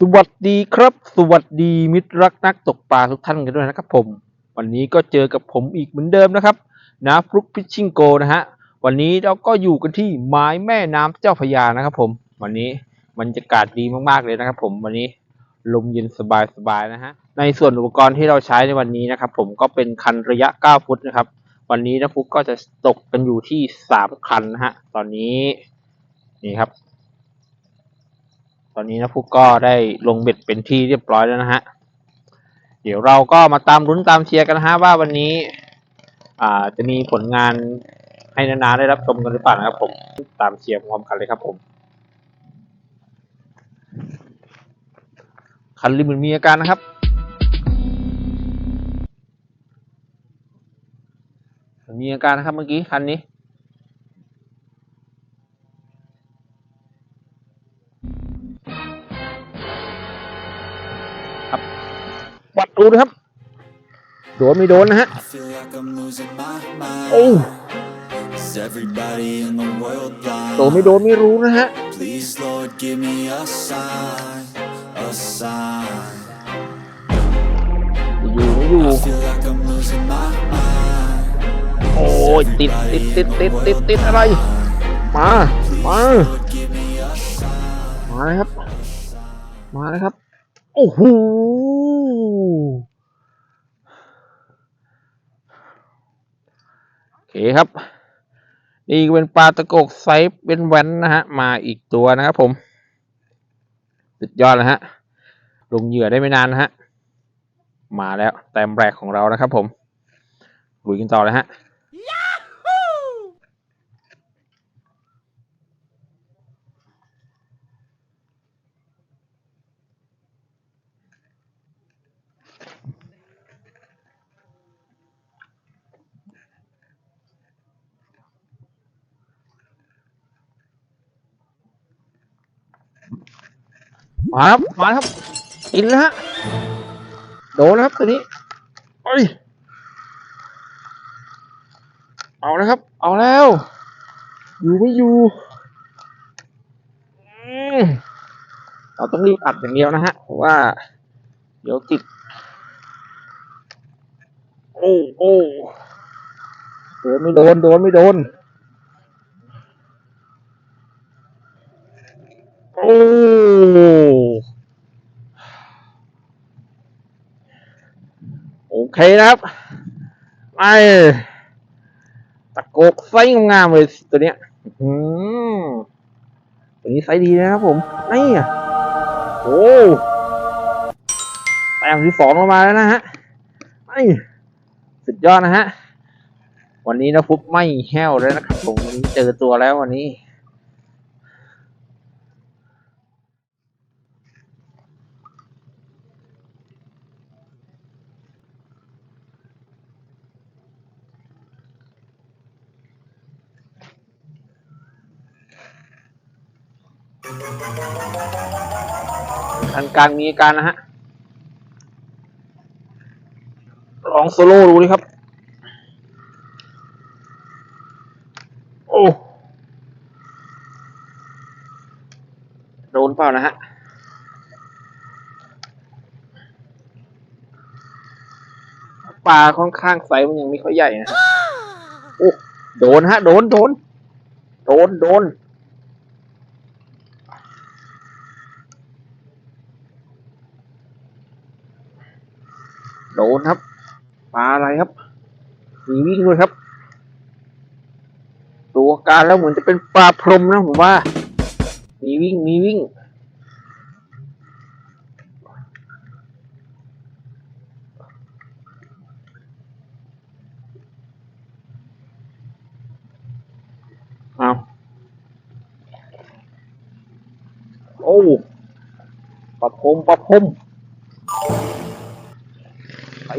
สวัสดีครับ สวัสดีมิตรรักนักตกปลาทุกท่านกันด้วยนะครับผม วันนี้ก็เจอกับผมอีกเหมือนเดิมนะครับนะฟลุกพิชชิงโกนะฮะวันนี้เราก็อยู่กันที่ไม้แม่น้ำเจ้าพยานะครับผม วันนี้บรรยากาศดีมากๆเลยนะครับผมวันนี้ลมเย็นสบายๆนะฮะในส่วนอุปกรณ์ที่เราใช้ในวันนี้นะครับผมก็เป็นคันระยะ 9 ฟุตนะครับ วันนี้นะฟุกก็จะตกกันอยู่ที่ 3 คันนะฮะตอนนี้นี่ครับ ตอนนี้นะฟุกก็ได้ลงเบ็ดเป็นที่เรียบร้อยแล้วนะฮะ เดี๋ยวเราก็มาตามรุ้นตามเชียร์กันนะฮะว่าวันนี้ อ่าจะมีผลงานให้นานาได้รับชมกันหรือเปล่านะครับผมตามเชียร์พร้อมกันเลยครับผมคันริมเหมือนมีอาการนะครับมีอาการนะครับเมื่อกี้คันนี้ วัดดูนะครับ โดนไม่โดนนะฮะ I feel like I'm losing my mind. โอ้ Is everybody in the world โดนไม่ blind? โดนไม่รู้นะฮะ Please, Lord, give me a sign, a sign. อยู่ไม่อยู่ I feel like I'm losing my mind. โอ้ยติดติดติดติดติดติดอะไร มา มา Lord, give me a sign. มาเลยครับ มาเลยครับ โอ้โห โอเคครับ นี่เป็นปลาตะโกกไซส์เป็นแวนนะฮะ มาอีกตัวนะครับผมสุดยอดนะฮะ ลงเหยื่อได้ไม่นานนะฮะ มาแล้วแต้มแรกของเรานะครับผมลุยกันต่อเลยฮะ มาครับมาครับอินแล้วฮะโดนนะครับตัวนี้เอ้ยเอานะครับ เอาแล้ว อยู่ไม่อยู่อืมเราต้องรีบอัดอย่างเดียวนะฮะเพราะว่า เดี๋ยวติด โอ้โอ้โดนไม่โดนโดนไม่โดน โอ้โอเคนะครับไอ้ตะโกกไซส์งามๆเลยตัวเนี้ยอื้อหือตัวนี้ไซส์ดีนะครับผมนี่อะโอ้แต้มที่สองลงมาแล้วนะฮะไอ้สุดยอดนะฮะ วันนี้นะฟุกไม่แห้วเลยนะครับผมวันนี้เจอตัวแล้ววันนี้ ทางกลางมีอาการนะฮะลองโซโล่ดูดิครับ โอ้โดนเปล่านะฮะปลาค่อนข้างไซส์มันยังไม่ค่อยใหญ่นะโอ้โดนฮะ โดน โดน โดน โดน โดนครับ ปลาอะไรครับมีวิ่งด้วยครับ ตัวการแล้วเหมือนจะเป็นปลาพรมนะผมว่า มีวิ่งมีวิ่ง เอาโอ้ปลาพรมปลาพรม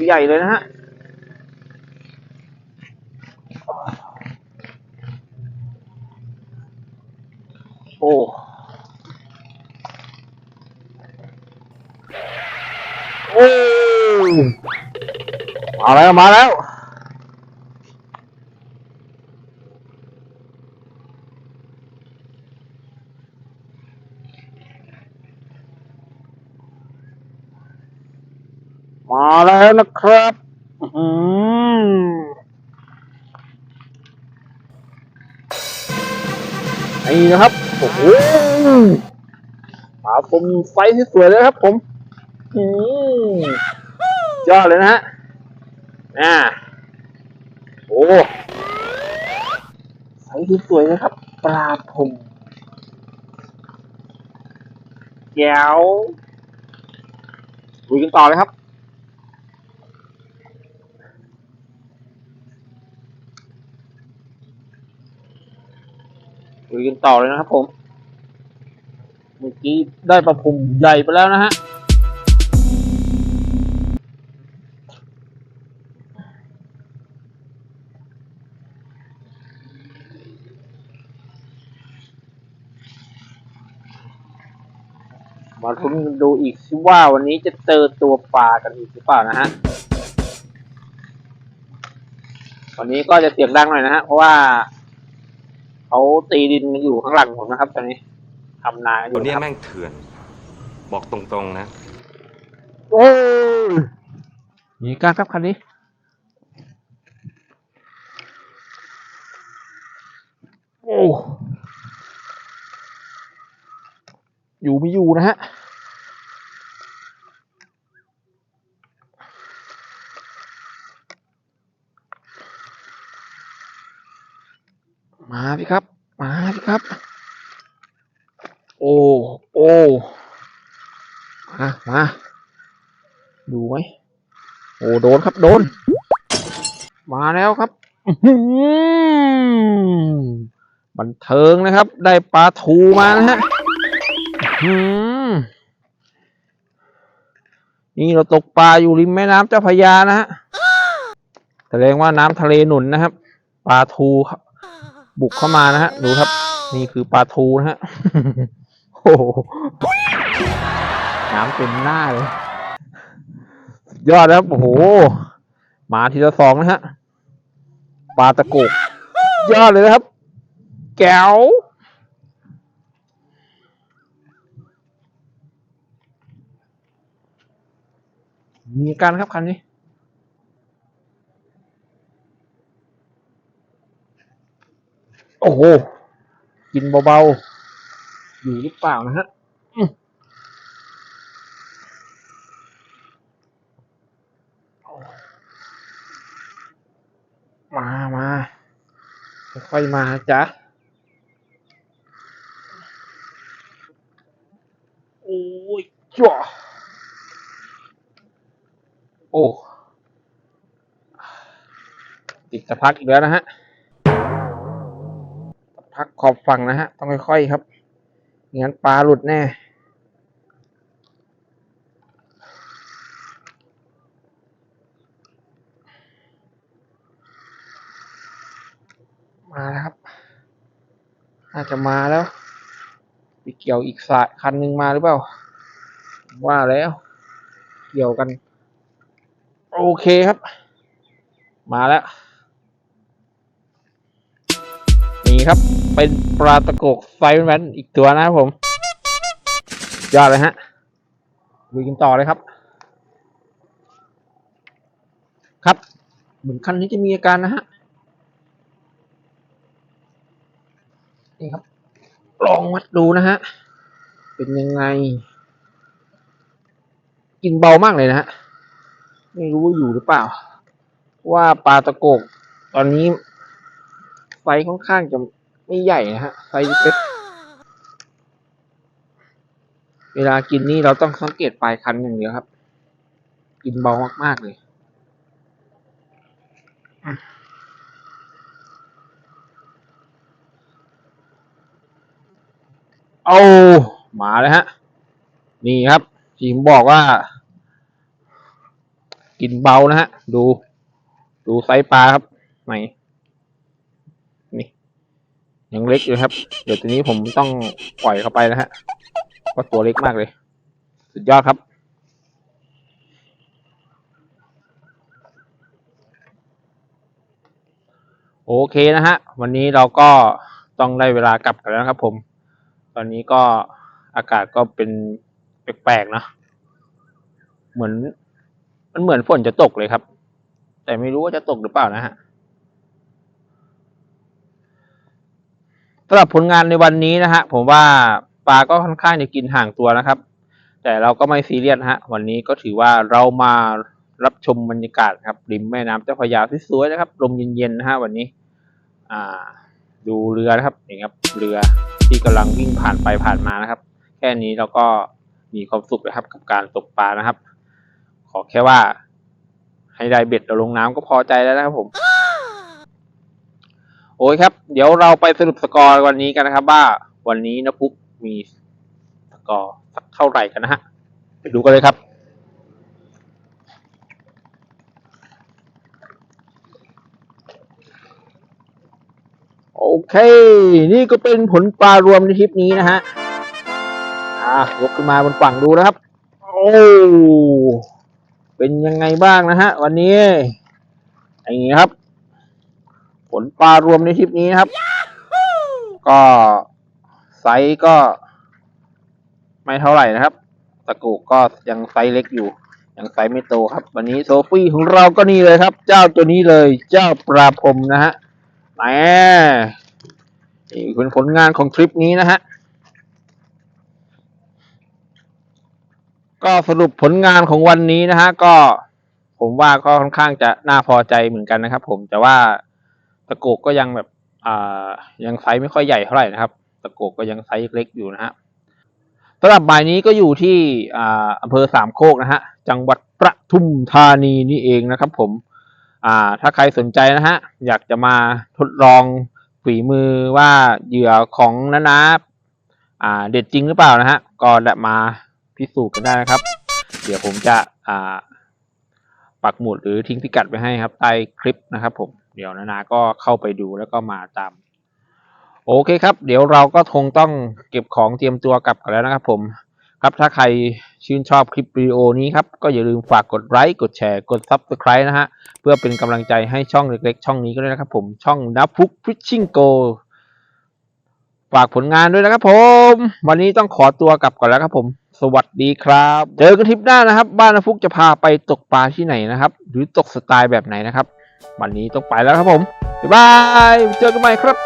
ใหญ่เลยนะฮะโอ้โอ้มาแล้ว มาแล้ว มาแล้วนะครับอื้อหือนี่นะครับ โอ้โหปลาผมไซส์ที่สวยเลยครับผม อืมยอดเลยนะฮะอ่าโอ้ไซส์ที่สวยนะครับ ปลาผมแจ๋วลุยกันต่อเลยครับ ลุยกันต่อเลยนะครับผม เมื่อกี้ได้ปลาพุมใหญ่ไปแล้วนะฮะมาลุ้นดูอีกสิว่าวันนี้จะเจอตัวปลากันอีกหรือเปล่านะฮะ วันนี้ก็จะเสียงดังหน่อยนะฮะ เพราะว่า เขาตีดินกันอยู่ข้างหลังผมนะครับ ตอนนี้ทำนากันอตัวยู่เนี้ยนะครับแม่งเถื่อน บอกตรงๆนะ โอ้ยมีการครับคันนี้ โอ้อยู่ไม่อยู่นะฮะ มาพี่ครับ มาพี่ครับ โอ้โอ้มามาดูไหมโอ้โดนครับโดน มาแล้วครับบันเทิงนะครับ ได้ปลาทูมานะฮะนี่เราตกปลาอยู่ริมแม่น้ำเจ้าพระยานะฮะแสดงว่าน้ำทะเลหนุนนะครับ ปลาทูครับ บุกเข้ามานะฮะดูครับ นี่คือปลาทูนะฮะโอ้โหน้ำเต็มหน้าเลยยอดนะครับโอ้โหมาทีละสองนะฮะปลาตะโกกยอดเลยนะครับ แก้วมีการครับคันนี้ อ้โห กินเบาๆ อยู่หรือเปล่านะฮะมามาค่อยๆมาจ้ะโอ้ยจ้ะโอ้ติดสะพักอีกแล้วนะฮะ พักขอบฝั่งนะฮะ ต้องค่อยๆครับไม่งั้นปลาหลุดแน่มาแล้วครับ น่าจะมาแล้ว ไปเกี่ยวอีกสายคันหนึ่งมาหรือเปล่า ว่าแล้ว เกี่ยวกัน โอเคครับ มาแล้ว นี่ครับ เป็นปลาตะโกกไซส์แมนอีกตัวนะครับผม ยอดเลยฮะลุยกันต่อเลยครับ ครับเหมือนคันนี้จะมีอาการนะฮะนี่ครับ ลองวัดดูนะฮะ เป็นยังไง กินเบามากเลยนะฮะ ไม่รู้ว่าอยู่หรือเปล่า ว่าปลาตะโกก ตอนนี้ไซค่อนข้างจะ ไม่ใหญ่นะฮะไซส์เล็กเวลากินนี่เราต้องสังเกตปลายคันอย่างเดียวครับ กินเบามากๆเลยเอามาเลยฮะ นี่ครับทีมบอกว่า กินเบานะฮะ ดู ดูไซส์ปลาครับไหม่ เล็กอยู่ครับ เดี๋ยวทีนี้ผมต้องปล่อยเข้าไปนะฮะก็ตัวเล็กมากเลย สุดยอดครับ โอเคนะฮะ วันนี้เราก็ต้องได้เวลากลับกันแล้วครับผม ตอนนี้ก็อากาศก็เป็นแปลกๆเนะ เหมือน มันเหมือนฝนจะตกเลยครับ แต่ไม่รู้ว่าจะตกหรือเปล่านะฮะ สำหรับผลงานในวันนี้นะฮะผมว่าปลาก็ค่อนข้างจะกินห่างตัวนะครับ แต่เราก็ไม่ซีเรียสฮะวันนี้ก็ถือว่าเรามารับชมบรรยากาศครับริมแม่น้ำเจ้าพระยาที่สวยนะครับลมเย็นๆนะฮะวันนี้ อ่า ดูเรือนะครับนี่ครับ เรือที่กำลังวิ่งผ่านไปผ่านมานะครับ แค่นี้เราก็มีความสุขนะครับ กับการตกปลานะครับ ขอแค่ว่า ให้ได้เบ็ดเราลงน้ำก็พอใจแล้วนะครับผม โอ้ยครับ เดี๋ยวเราไปสรุปสกอร์วันนี้กันนะครับ ว่าวันนี้นะปุ๊กมีสกอร์สักเท่าไหร่กันนะฮะไปดูกันเลยครับโอเค นี่ก็เป็นผลปลารวมในทริปนี้นะฮะ อ่ายกขึ้นมาบนฝั่งดูนะครับ โอ้ เป็นยังไงบ้างนะฮะ วันนี้ อย่างนี้ครับ ผลปลารวมในทริปนี้นะครับ ก็ไซส์ก็ ไม่เท่าไหร่นะครับ ตะกุกก็ยังไซส์เล็กอยู่ยังไซส์ไม่โตครับ วันนี้โซฟี่ของเราก็นี่เลยครับ เจ้าตัวนี้เลยเจ้าปลาพรมนะฮะแหมนี่เป็นผลงานของทริปนี้นะฮะก็สรุปผลงานของวันนี้นะฮะก็ผมว่าก็ค่อนข้างจะน่าพอใจเหมือนกันนะครับ ผมแต่ว่า ตะโกกก็ยังแบบอ่ายังไซส์ไม่ค่อยใหญ่เท่าไหร่นะครับ ตะโกกก็ยังไซส์เล็กอยู่นะฮะสำหรับใบนี้ก็อยู่ที่อ่าอำเภอสามโคกนะฮะจังหวัดประทุมธานีนี่เองนะครับ ผมอ่าถ้าใครสนใจนะฮะอยากจะมาทดลองฝีมือว่าเหยื่อของนานาอ่าเด็ดจริงหรือเปล่านะฮะก็ได้มาพิสูจน์กันได้นะครับ เดี๋ยวผมจะอ่าปักหมุดหรือทิ้งพิกัดไว้ให้ครับใต้คลิปนะครับผม เดี๋ยวนานาก็เข้าไปดูแล้วก็มาตาม โอเคครับ เดี๋ยวเราก็คงต้องเก็บของเตรียมตัวกลับกันแล้วนะครับผมครับถ้าใครชื่นชอบคลิปวิดีโอนี้ครับ ก็อย่าลืมฝากกดไลค์กดแชร์กด Subscribe นะฮะ เพื่อเป็นกำลังใจให้ช่องเล็กๆ ช่องนี้ก็ด้วยนะครับผมช่องนับฟุกฟิชชิ่งโกฝากผลงานด้วยนะครับผม วันนี้ต้องขอตัวกลับก่อนแล้วครับผม สวัสดีครับ เจอกันทริปหน้านะครับ บ้านนฟุกจะพาไปตกปลาที่ไหนนะครับ หรือตกสไตล์แบบไหนนะครับ วันนี้ต้องไปแล้วครับผมบ๊ายบายเจอกันใหม่ครับ